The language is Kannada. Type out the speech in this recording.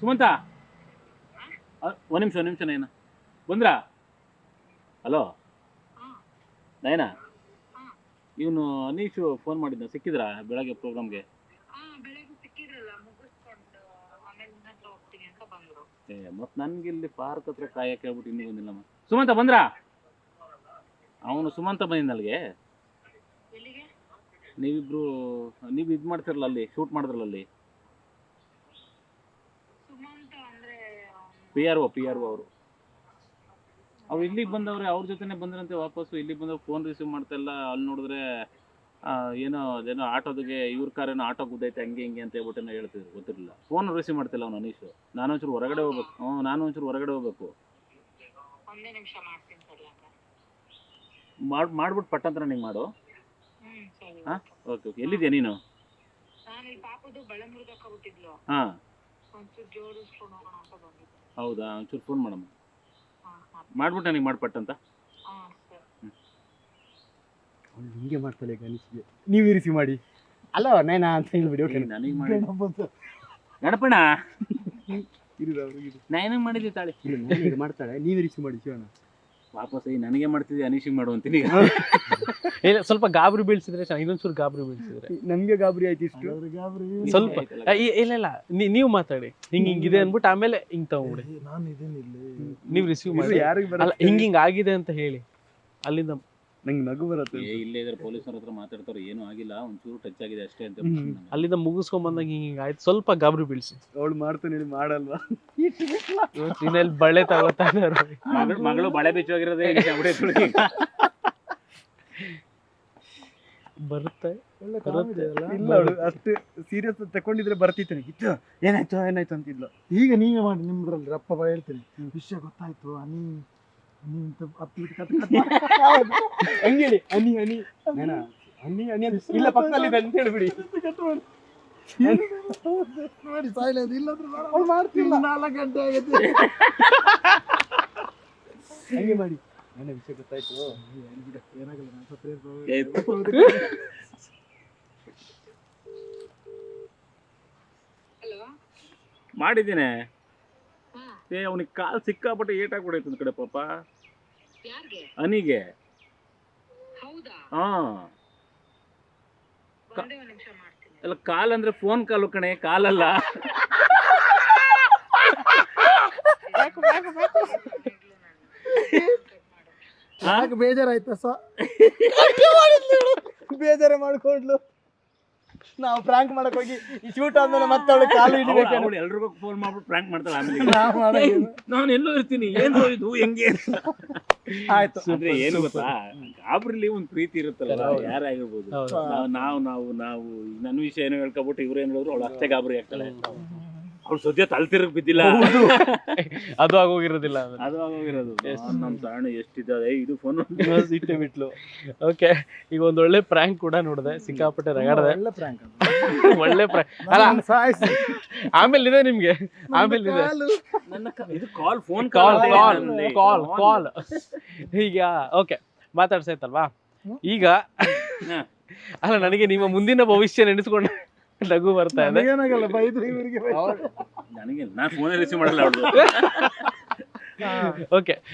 ಸುಮಂತ? ಒಂದು ನಿಮಿಷ ಒಂದು ನಿಮಿಷ ನಯನ. ಬಂದ್ರಾ? ಹಲೋ? ನಯನ? ಇವನು ಅನೀಶು ಫೋನ್ ಮಾಡಿದ್ದ ಸಿಕ್ಕಿದ್ರಾ ಬೆಳಗ್ಗೆ ಪ್ರೋಗ್ರಾಮ್ಗೆ? ಏ ಮತ್ತೆ ನನ್ಗೆ ಇಲ್ಲಿ ಪಾರ್ಕ್ ಹತ್ರ ಕಾಯಕ್ಕೆ ಹೇಳ್ಬಿಟ್ಟು ಇನ್ನೂ ಬಂದಿಲ್ಲಮ್ಮ ಸುಮಂತ ಬಂದ್ರಾ? ಅವನು ಸುಮಂತ ಬಂದಿದ್ದ ಅಲ್ಲಿಗೆ? ನೀವಿಬ್ರು ನೀವು ಇದು ಮಾಡ್ತಿರಲ್ಲ ಅಲ್ಲಿ ಶೂಟ್ ಮಾಡಿದ್ರಲ್ಲ ಅಲ್ಲಿ ಸುಮಂತ ಅಂದ್ರೆ P R O P R O ಅವರು. ಅವ್ರು ಇಲ್ಲಿಗೆ ಬಂದವ್ರೆ ಅವ್ರ ಜೊತೆನೆ ಬಂದ್ರಂತೆ ವಾಪಸ್ಸು. ಇಲ್ಲಿಗೆ ಬಂದವ್ರು ಫೋನ್ ರಿಸೀವ್ ಮಾಡ್ತಾ ಇಲ್ಲ ಅಲ್ಲಿ ನೋಡಿದ್ರೆ ಏನೋ ಅದೇನೋ ಆಟೋದಿಗೆ ಇವ್ರ ಕಾರ್ ಏನೋ ಆಟೋ ಗುದ್ದೈತೆ ಹಂಗೆ ಹಿಂಗೆ ಅಂತ ಹೇಳ್ಬಿಟ್ಟು ಹೇಳ್ತಿದ್ರು. ಗೊತ್ತಿರಲಿಲ್ಲ. ಫೋನ್ ರಿಸೀವ್ ಮಾಡ್ತಿಲ್ಲ ಅವ್ನು ಅನೀಶು. ನಾನು ಒಂಚೂರು ಹೊರಗಡೆ ಹೋಗ್ಬೇಕು. ಹ್ಞೂ ನಾನು ಒಂಚೂರು ಹೊರಗಡೆ ಹೋಗ್ಬೇಕು. ಮಾಡಿ ಮಾಡ್ಬಿಟ್ಟು ಪಟ್ಟಂತರ ನಿಂಗೆ ಮಾಡು. ಹಾಂ? ಓಕೆ. ಓಕೆ ಎಲ್ಲಿದ್ಯಾ ನೀನು? ಹಾಂ. ಒಂಚೂರು ಜೋಡಿಸ್ಕೊಂಡು ಹೋಗೋಣ ಅಂತ ಬಂದಿದ್ದೆ. ಹೌದಾ? ಒಂಚೂರು ಫೋನ್ ಮಾಡಮ್ಮ. ಮಾಡ್ಬಿಟ್ಟು ನನಗೆ ಮಾಡ್ಪಟ್ಟಂತ? ಹಾ ಸರಿ. ಅವ್ನು ಹಿಂಗೆ ಮಾಡ್ತಾಳೆ ಗಣೇಶ್ಗೆ ನೀವು ಇರಿಸಿ ಮಾಡಿ. ಅಲ್ಲ ನೈನಾ ಅಂತ ಹೇಳ್ಬಿಡಿ ಓಕೆ ನನಗೆ ಮಾಡಿ. ಗಣಪಣ ಇರು ಅವ್ರು ಇರು. ನಾನೇನು ಮಾಡಿದ್ದೆ ತಾಳಿ? ಇಲ್ಲ ನಾನೀಗ ಮಾಡ್ತಾಳೆ. ನೀವು ಇರಿಸಿ ಮಾಡಿ ಶಿವಣ್ಣ. ವಾಪಸ್ ಈ ನನಗೆ ಮಾಡ್ತಿದ್ದೆ ಅನೀಶಿಗೆ ಮಾಡು ಅಂತೀನಿ ಈಗ. ಇಲ್ಲ ಸ್ವಲ್ಪ ಗಾಬರಿ ಬೀಳ್ಸಿದ್ರೆ ಚೆನ್ನಾಗಿ ಇನ್ನೊಂದ್ಸೂರು ಗಾಬರಿ ಬೀಳ್ಸಿದ್ರೆ. ನಮ್ಗೆ ಗಾಬರಿ ಆಯ್ತು ಇಷ್ಟು. ಸ್ವಲ್ಪ. ಇ- ಇಲ್ಲ ಇಲ್ಲ. ನೀ- ನೀವು ಮಾತಾಡಿ. ಹಿಂಗ್ ಹಿಂಗಿದೆ ಅನ್ಬಿಟ್ಟು ಆಮೇಲೆ ಹಿಂಗ್ ತಗೊಂಡ್ಬಿಡಿ ನಾನು ಇದೇನಿಲ್ಲ ನೀವು ರಿಸೀವ್ ಇದು ಮಾಡಿ. ಯಾರಿಗೆ ಅಲ್ಲ ಹಿಂಗ ಹಿಂಗ್ ಹಿಂಗ್ ಆಗಿದೆ ಅಂತ ಹೇಳಿ. ಅಲ್ಲಿಂದ ನಂಗೆ ನಗು ಬರುತ್ತೆ ಏ ಇಲ್ಲೇ ಇದ್ರೆ ಪೊಲೀಸರ ಹತ್ರ ಮಾತಾಡ್ತಾರೆ ಏನೂ ಆಗಿಲ್ಲ ಒಂಚೂರು ಟಚ್ ಆಗಿದೆ ಅಷ್ಟೇ ಅಂತ. ಅಲ್ಲಿಂದ ಮುಗಿಸ್ಕೊಂಡ್ ಬಂದಾಗ ಹಿಂಗ ಹಿಂಗ್ ಆಯ್ತು. ಸ್ವಲ್ಪ ಗಾಬರಿ ಬೀಳ್ಸಿ. ಅವಳು ಮಾಡ್ತಾನೆ ಹೇಳಿ ಮಾಡಲ್ವಾ? ಇನ್ನೆಲ್ಲಿ ಬಳೆ ತಗೋತಾನೆ ಮಗಳು ಮಗಳು ಬಳೆ ಬಿಚ್ಚೋಗಿರೋದೇ ಇಲ್ಲಿ ತುಳುಕಿ. ಬರುತ್ತೆ. ಒಳ್ಳೆ ಬರುತ್ತೆ. ಇಲ್ಲ ಅವಳು ಅಷ್ಟು ಸೀರಿಯಸ್ ತಕೊಂಡಿದ್ರೆ ಬರ್ತಿತ್ತು ನನಗೆ ಇತ್ತು ಏನಾಯ್ತು ಏನಾಯ್ತು ಅಂತಿದ್ಲು. ಈಗ ನೀವೇ ಮಾಡಿ ನಿಮ್ದ್ರಲ್ಲಿ ರಪ್ಪ ಹೇಳ್ತೀನಿ. ವಿಷಯ ಗೊತ್ತಾಯ್ತು ಅನಿ ಅನಿ ಅಂತ ಅಪ್ಪಿ ಕತೆ ಹಂಗೆ ಹೇಳಿ ಹನಿ ಹನಿ. ನಾನ ಹನಿ ಹನಿ ಅಂತ ಇಲ್ಲ ಪಕ್ಕದಲ್ಲಿ ಇದೆ ಅಂತ ಹೇಳ್ಬಿಡಿ. ನೋಡಿ ಸಾಯ್లేదు ಇಲ್ಲಾಂದ್ರೆ ಅವ್ರು ಮಾಡ್ತಿಲ್ಲ. ನಾಲ್ಕು ಗಂಟೆ ಆಗುತ್ತೆ ಹಂಗೆ ಮಾಡಿ. ನನ್ನ ವಿಷಯ ಗೊತ್ತಾಯ್ತು. ಏನಾಗಲ್ಲ ನಾನು. ಏ, ಮಾಡಿದ್ದೀನಿ. ಏ ಅವನಿಗೆ ಕಾಲು ಸಿಕ್ಕಾಪಟ್ಟೆ ಏಟಾಗಿ ಒಂದ್ ಕಡೆ ಪಾಪ. ಅನಿಗೆ. ಹೌದಾ? ಹಾ. ಒಂದೇ ಒಂದ್ ನಿಮಿಷ ಮಾಡ್ತೀನಿ. ಅಲ್ಲ ಕಾಲ್ ಅಂದ್ರೆ ಫೋನ್ ಕಾಲು ಕಣೆ ಕಾಲಲ್ಲ. ಬೇಜಾರಾಯ್ತಾ ಸ? ಬೇಜಾರ ಮಾಡ್ಕೊಂಡ್ಲು. ನಾವು ಪ್ರಾಂಕ್ ಮಾಡಕ್ ಹೋಗಿ ಈ ಶೂಟ್ ಆದ್ಮೇಲೆ ಮತ್ತೆ ಅವಳು ಕಾಲು ಹಿಡಿಬೇಕು ಅವಳು ಎಲ್ರಿಗೂ ಫೋನ್ ಮಾಡ್ಬಿಟ್ಟು ಪ್ರ್ಯಾಂಕ್ ಮಾಡ್ತಾಳೆ ಆಮೇಲೆ. ನಾನು ಎಲ್ಲೋ ಇರ್ತೀನಿ ಏನು ಇದು ಹೆಂಗೆ? ಆಯ್ತು. ಅಂದ್ರೆ ಏನು ಗೊತ್ತಾ? ಗಾಬ್ರಲ್ಲಿ ಒಂದು ಪ್ರೀತಿ ಇರುತ್ತಲ್ಲ ಯಾರಾಗಿರ್ಬೋದು ಹೌದು. ನಾವು ನಾವು ನಾವು ನಾವು ನನ್ನ ವಿಷಯ ಏನು ಹೇಳ್ಕೊಬಿಟ್ಟು ಇವ್ರು ಏನ್ ಹೇಳಿದ್ರು ಅವಳು ಅಷ್ಟೇ ಗಾಬರಿ ಆಗ್ತಾಳೆ. ಅವಳು ಸದ್ಯ ತಲ್ತಿರಕ್ ಬಿದ್ದಿಲ್ಲ. ಅದು ಆಗೋಗಿರೋದಿಲ್ಲ. ಅದು. ಆಗೋಗಿರೋದು. ನಮ್ಮ ನಮ್ ತಾಣ ಎಷ್ಟಿದೆ ಇದು ಫೋನ್ ಇಟ್ಟೆ ಬಿಟ್ಲು. ಓಕೆ ಈಗ ಒಂದ್ ಒಳ್ಳೆ ಪ್ರ್ಯಾಂಕ್ ಕೂಡ ನೋಡಿದೆ ಸಿಕ್ಕಾಪಟ್ಟೆ ರಗಾಡದೆ. ಒಳ್ಳೆ ಪ್ರಾಂಕ್ ಒಳ್ಳೆ prank. ಅಲ್ಲ. ಆಮೇಲೆ ಇದೆ ನಿಮ್ಗೆ. ಆಮೇಲೆ ಇದೆ. ನನ್ನ ಕ- ಇದು ಕಾಲ್ ಫೋನ್ ಕಾಲ್ ಕಾಲ್ ಕಾಲ್ ಕಾಲ್ ಈಗ ಓಕೆ ಮಾತಾಡ್ಸಾಯ್ತಲ್ವಾ ಈಗ ಅಲ್ಲ ನನಗೆ ನಿಮ್ಮ ಮುಂದಿನ ಭವಿಷ್ಯ ನೆನೆಸ್ಕೊಂಡು ನಗು ಬರ್ತಾ ಇದೆ. ಏನಾಗಲ್ಲ ಬೈದ್ರು ಇವರಿಗೆ ಬೈತಾರೆ. ನನಗೆ ನಾನು ಫೋನೇ ರಿಸೀವ್ ಮಾಡಲ್ಲ ಅವಳು ಓಕೆ